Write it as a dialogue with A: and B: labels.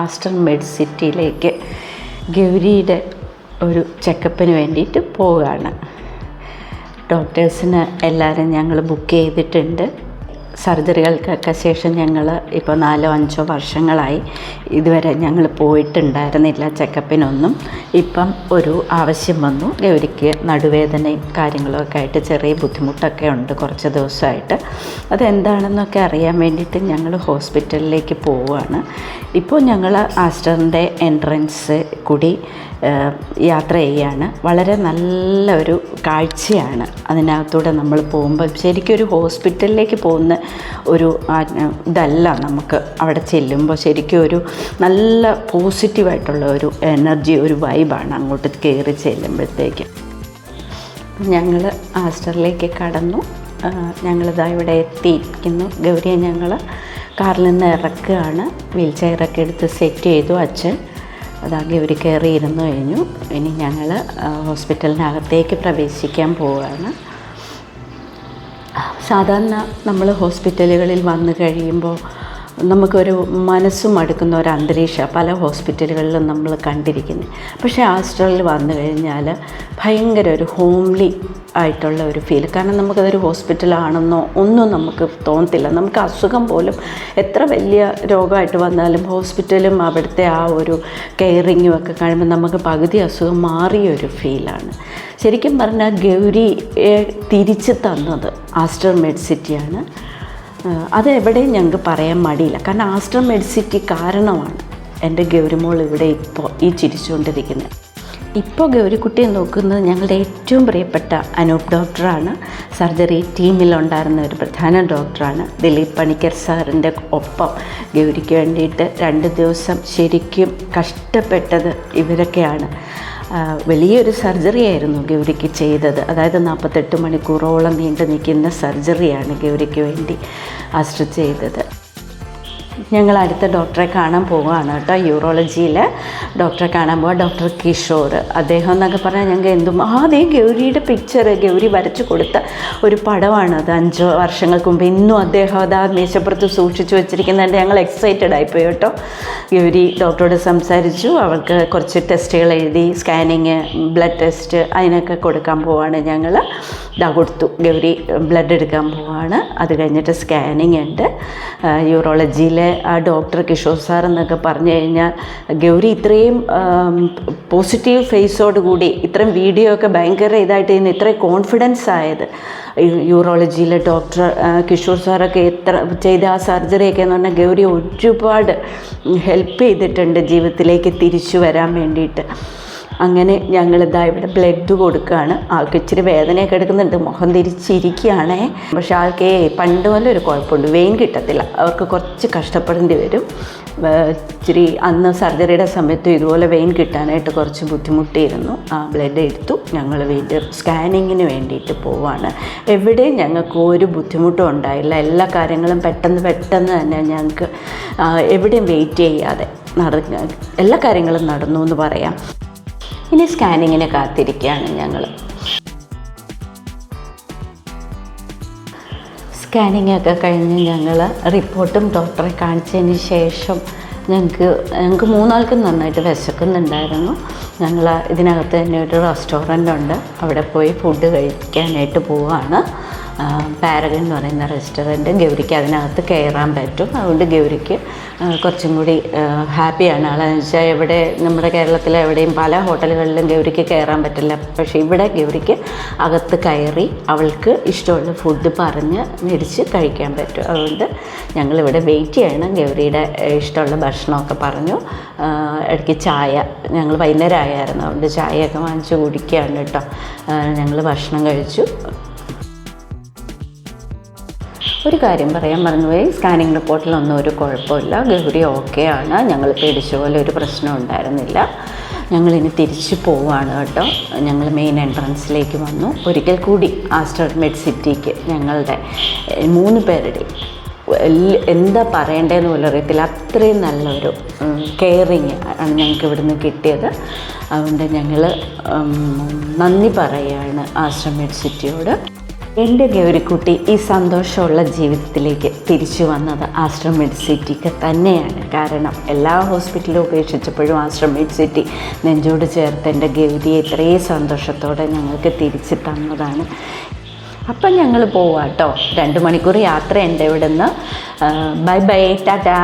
A: Aster മെഡ് സിറ്റിയിലേക്ക് ഗൗരിയുടെ ഒരു ചെക്കപ്പിന് വേണ്ടിയിട്ട് പോവുകയാണ്. ഡോക്ടേഴ്സിന് എല്ലാവരും ഞങ്ങൾ ബുക്ക് ചെയ്തിട്ടുണ്ട്. സർജറികൾക്കൊക്കെ ശേഷം ഞങ്ങൾ ഇപ്പോൾ നാലോ അഞ്ചോ വർഷങ്ങളായി ഇതുവരെ ഞങ്ങൾ പോയിട്ടുണ്ടായിരുന്നില്ല ചെക്കപ്പിനൊന്നും. ഇപ്പം ഒരു ആവശ്യം വന്നു. ഗൗരിക്ക് നടുവേദനയും കാര്യങ്ങളും ഒക്കെ ആയിട്ട് ചെറിയ ബുദ്ധിമുട്ടൊക്കെ ഉണ്ട് കുറച്ച് ദിവസമായിട്ട്. അതെന്താണെന്നൊക്കെ അറിയാൻ വേണ്ടിയിട്ട് ഞങ്ങൾ ഹോസ്പിറ്റലിലേക്ക് പോവുകയാണ്. ഇപ്പോൾ ഞങ്ങൾ ആസ്റ്ററിന്റെ എൻട്രൻസ് കൂടി യാത്ര ചെയ്യുകയാണ് വളരെ നല്ല ഒരു കാഴ്ചയാണ്. അതിനകത്തൂടെ നമ്മൾ പോകുമ്പോൾ ശരിക്കും ഒരു ഹോസ്പിറ്റലിലേക്ക് പോകുന്ന ഒരു ഇതല്ല നമുക്ക് അവിടെ ചെല്ലുമ്പോൾ ശരിക്കും ഒരു നല്ല പോസിറ്റീവായിട്ടുള്ള ഒരു എനർജി ഒരു വൈബാണ് അങ്ങോട്ട് കയറി ചെല്ലുമ്പോഴത്തേക്ക്. ഞങ്ങൾ ആസ്റ്ററിലേക്ക് കടന്നു. ഞങ്ങളിതാ ഇവിടെ എത്തിയിരിക്കുന്നു. ഗൗരിയെ ഞങ്ങൾ കാറിൽ നിന്ന് ഇറക്കുകയാണ്. വീൽ ചെയറൊക്കെ എടുത്ത് സെറ്റ് ചെയ്തു അച്ഛൻ. അതാ ഗൗരി കയറി ഇരുന്നു കഴിഞ്ഞു. ഇനി ഞങ്ങൾ ഹോസ്പിറ്റലിനകത്തേക്ക് പ്രവേശിക്കാൻ പോവുകയാണ്. സാധാരണ നമ്മൾ ഹോസ്പിറ്റലുകളിൽ വന്നു കഴിയുമ്പോൾ നമുക്കൊരു മനസ്സും അടുക്കുന്ന ഒരു അന്തരീക്ഷ പല ഹോസ്പിറ്റലുകളിലും നമ്മൾ കണ്ടിരിക്കുന്നത് പക്ഷേ ആസ്ട്രലിൽ വന്നു കഴിഞ്ഞാൽ ഭയങ്കര ഒരു ഹോംലി ആയിട്ടുള്ള ഒരു ഫീൽ. കാരണം നമുക്കതൊരു ഹോസ്പിറ്റലാണെന്നോ ഒന്നും നമുക്ക് തോന്നത്തില്ല. നമുക്ക് അസുഖം പോലും എത്ര വലിയ രോഗമായിട്ട് വന്നാലും ഹോസ്പിറ്റലും അവിടുത്തെ ആ ഒരു കെയറിങ്ങും ഒക്കെ കഴിയുമ്പോൾ നമുക്ക് പകുതി അസുഖം മാറിയ ഒരു ഫീലാണ്. ശരിക്കും പറഞ്ഞാൽ ഗൗരിയെ തിരിച്ച് തന്നത് ആസ്റ്റർ മെഡ് സിറ്റിയാണ്. അത് എവിടെയും ഞങ്ങൾക്ക് പറയാൻ മടിയില്ല. കാരണം ആസ്റ്റർ മെഡ് സിറ്റി കാരണമാണ് എന്റെ ഗൗരിമോൾ ഇവിടെ ഇപ്പോൾ ഈ ചിരിച്ചുകൊണ്ടിരിക്കുന്നത്. ഇപ്പോൾ ഗൗരിക്കുട്ടിയെ നോക്കുന്നത് ഞങ്ങളുടെ ഏറ്റവും പ്രിയപ്പെട്ട അനൂപ് ഡോക്ടറാണ്. സർജറി ടീമിലുണ്ടായിരുന്ന ഒരു പ്രധാന ഡോക്ടറാണ്. ദിലീപ് പണിക്കർ സാറിന്റെ ഒപ്പം ഗൗരിക്ക് വേണ്ടിയിട്ട് രണ്ട് ദിവസം ശരിക്കും കഷ്ടപ്പെട്ടത് ഇവരൊക്കെയാണ്. വലിയൊരു സർജറി ആയിരുന്നു ഗൗരിക്ക് ചെയ്തത്. അതായത് നാൽപ്പത്തെട്ട് മണിക്കൂറോളം നീണ്ടു നിൽക്കുന്ന സർജറിയാണ് ഗൗരിക്ക് വേണ്ടി ആസ്റ്റർ ചെയ്തത് ഞങ്ങൾ അടുത്ത ഡോക്ടറെ കാണാൻ പോവുകയാണ് കേട്ടോ യൂറോളജിയിൽ ഡോക്ടറെ കാണാൻ പോവുക ഡോക്ടർ കിഷോർ. അദ്ദേഹം എന്നൊക്കെ പറഞ്ഞാൽ ഞങ്ങൾക്ക് എന്തും ആദ്യം ഗൗരിയുടെ പിക്ചർ ഗൗരി വരച്ചു കൊടുത്ത ഒരു പടമാണ് അത്. അഞ്ച് വർഷങ്ങൾക്ക് മുമ്പ് ഇന്നും അദ്ദേഹം അത് ആ മേശപ്പുറത്ത് സൂക്ഷിച്ചു വെച്ചിരിക്കുന്നതിന്റെ ഞങ്ങൾ എക്സൈറ്റഡ് ആയിപ്പോയി കേട്ടോ. ഗൗരി ഡോക്ടറോട് സംസാരിച്ചു അവൾക്ക് കുറച്ച് ടെസ്റ്റുകൾ എഴുതി സ്കാനിങ് ബ്ലഡ് ടെസ്റ്റ് അതിനൊക്കെ കൊടുക്കാൻ പോവാണ് ഞങ്ങൾ. ഇതാ കൊടുത്തു. ഗൗരി ബ്ലഡ് എടുക്കാൻ പോവാണ്. അത് കഴിഞ്ഞിട്ട് സ്കാനിങ് ഉണ്ട്. യൂറോളജിയിലെ ആ ഡോക്ടർ കിഷോർ സാർ എന്നൊക്കെ പറഞ്ഞു കഴിഞ്ഞാൽ ഗൗരി ഇത്രയും പോസിറ്റീവ് ഫേസോട് കൂടി ഇത്രയും വീഡിയോ ഒക്കെ ഭയങ്കര ഇതായിട്ട് ചെയ്യുന്ന. ഇത്രയും കോൺഫിഡൻസ് ആയത്. യൂറോളജിയിലെ ഡോക്ടർ കിഷോർ സാറൊക്കെ എത്ര ചെയ്ത ആ സർജറിയൊക്കെ എന്ന് പറഞ്ഞാൽ ഗൗരി ഒരുപാട് ഹെൽപ്പ് ചെയ്തിട്ടുണ്ട് ജീവിതത്തിലേക്ക് തിരിച്ചു വരാൻ വേണ്ടിയിട്ട്. അങ്ങനെ ഞങ്ങളിതാ ഇവിടെ ബ്ലഡ് കൊടുക്കുകയാണ് ആൾക്ക് ഇച്ചിരി വേദനയൊക്കെ എടുക്കുന്നുണ്ട്. മുഖം തിരിച്ചിരിക്കുകയാണേ. പക്ഷെ ആൾക്ക് പണ്ട് പോലെ ഒരു കുഴപ്പമുണ്ട്. വെയിൻ കിട്ടത്തില്ല. അവർക്ക് കുറച്ച് കഷ്ടപ്പെടേണ്ടി വരും. ഇച്ചിരി അന്ന് സർജറിയുടെ സമയത്ത് ഇതുപോലെ വെയിൻ കിട്ടാനായിട്ട് കുറച്ച് ബുദ്ധിമുട്ടിയിരുന്നു. ആ ബ്ലഡ് എടുത്തു. ഞങ്ങൾ വീണ്ടും സ്കാനിങ്ങിന് വേണ്ടിയിട്ട് പോവാണ്. എവിടെയും ഞങ്ങൾക്ക് ഒരു ബുദ്ധിമുട്ടും ഉണ്ടായില്ല. എല്ലാ കാര്യങ്ങളും പെട്ടെന്ന് പെട്ടെന്ന് തന്നെ ഞങ്ങൾക്ക് എവിടെയും വെയിറ്റ് ചെയ്യാതെ നട എല്ലാ കാര്യങ്ങളും നടന്നു എന്ന് പറയാം. ഇനി സ്കാനിങ്ങിന് കാത്തിരിക്കുകയാണ് ഞങ്ങൾ സ്കാനിങ് ഒക്കെ കഴിഞ്ഞ് ഞങ്ങൾ റിപ്പോർട്ടും ഡോക്ടറെ കാണിച്ചതിന് ശേഷം ഞങ്ങൾക്ക് ഞങ്ങൾക്ക് മൂന്നാൾക്കും നന്നായിട്ട് വിശക്കുന്നുണ്ടായിരുന്നു. ഞങ്ങൾ ഇതിനകത്ത് തന്നെ ഒരു റെസ്റ്റോറന്റ് ഉണ്ട്. അവിടെ പോയി ഫുഡ് കഴിക്കാനായിട്ട് പോവുകയാണ് പാരഗൺ എന്ന് പറയുന്ന റെസ്റ്റോറന്റ് ഗൗരിക്ക് അതിനകത്ത് കയറാൻ പറ്റും. അതുകൊണ്ട് ഗൗരിക്ക് കുറച്ചും കൂടി ഹാപ്പിയാണ് ആളെന്ന് വെച്ചാൽ എവിടെ നമ്മുടെ കേരളത്തിലെ എവിടെയും പല ഹോട്ടലുകളിലും ഗൗരിക്ക് കയറാൻ പറ്റില്ല. പക്ഷേ ഇവിടെ ഗൗരിക്ക് അകത്ത് കയറി അവൾക്ക് ഇഷ്ടമുള്ള ഫുഡ് പറഞ്ഞ് മേടിച്ച് കഴിക്കാൻ പറ്റും. അതുകൊണ്ട് ഞങ്ങളിവിടെ വെയിറ്റ് ചെയ്യണം. ഗൗരിയുടെ ഇഷ്ടമുള്ള ഭക്ഷണമൊക്കെ പറഞ്ഞു. ഇടയ്ക്ക് ചായ ഞങ്ങൾ വൈകുന്നേരം ആയായിരുന്നു അതുകൊണ്ട് ചായയൊക്കെ വാങ്ങിച്ച് കുടിക്കുകയാണ് കേട്ടോ. ഞങ്ങൾ ഭക്ഷണം കഴിച്ചു. ഒരു കാര്യം പറയാൻ മറന്നുപോയി. സ്കാനിങ് റിപ്പോർട്ടിലൊന്നും ഒരു കുഴപ്പമില്ല. ഗൗരി ഓക്കെ ആണ്. ഞങ്ങൾ പേടിച്ച പോലെ ഒരു പ്രശ്നം ഉണ്ടായിരുന്നില്ല. ഞങ്ങളിനി തിരിച്ചു പോവുകയാണ് കേട്ടോ. ഞങ്ങൾ മെയിൻ എൻട്രൻസിലേക്ക് വന്നു. ഒരിക്കൽ കൂടി ആസ്റ്റർ മെഡ് സിറ്റിക്ക് ഞങ്ങളുടെ മൂന്ന് പേരുടെ എന്താ പറയേണ്ടതെന്ന് പോലും അറിയത്തില്ല. അത്രയും നല്ലൊരു കെയറിങ് ആണ് ഞങ്ങൾക്ക് ഇവിടുന്ന് കിട്ടിയത്. അതുകൊണ്ട് ഞങ്ങൾ നന്ദി പറയുകയാണ് ആശ്രമ മെഡ് സിറ്റിയോട് എന്റെ ഗൗരിക്കുട്ടി ഈ സന്തോഷമുള്ള ജീവിതത്തിലേക്ക് തിരിച്ചു വന്നത് ആശ്രം മെഡ് സിറ്റിക്ക് തന്നെയാണ്. കാരണം എല്ലാ ഹോസ്പിറ്റലും ഉപേക്ഷിച്ചപ്പോഴും ആശ്രം മെഡ് സിറ്റി നെഞ്ചോട് ചേർത്ത് എന്റെ ഗൗരിയെ ഇത്രയും സന്തോഷത്തോടെ ഞങ്ങൾക്ക് തിരിച്ചു തന്നതാണ്. അപ്പം ഞങ്ങൾ പോവാട്ടോ. രണ്ട് മണിക്കൂർ യാത്ര ഉണ്ട് ഇവിടുന്ന്. Bye bye tata.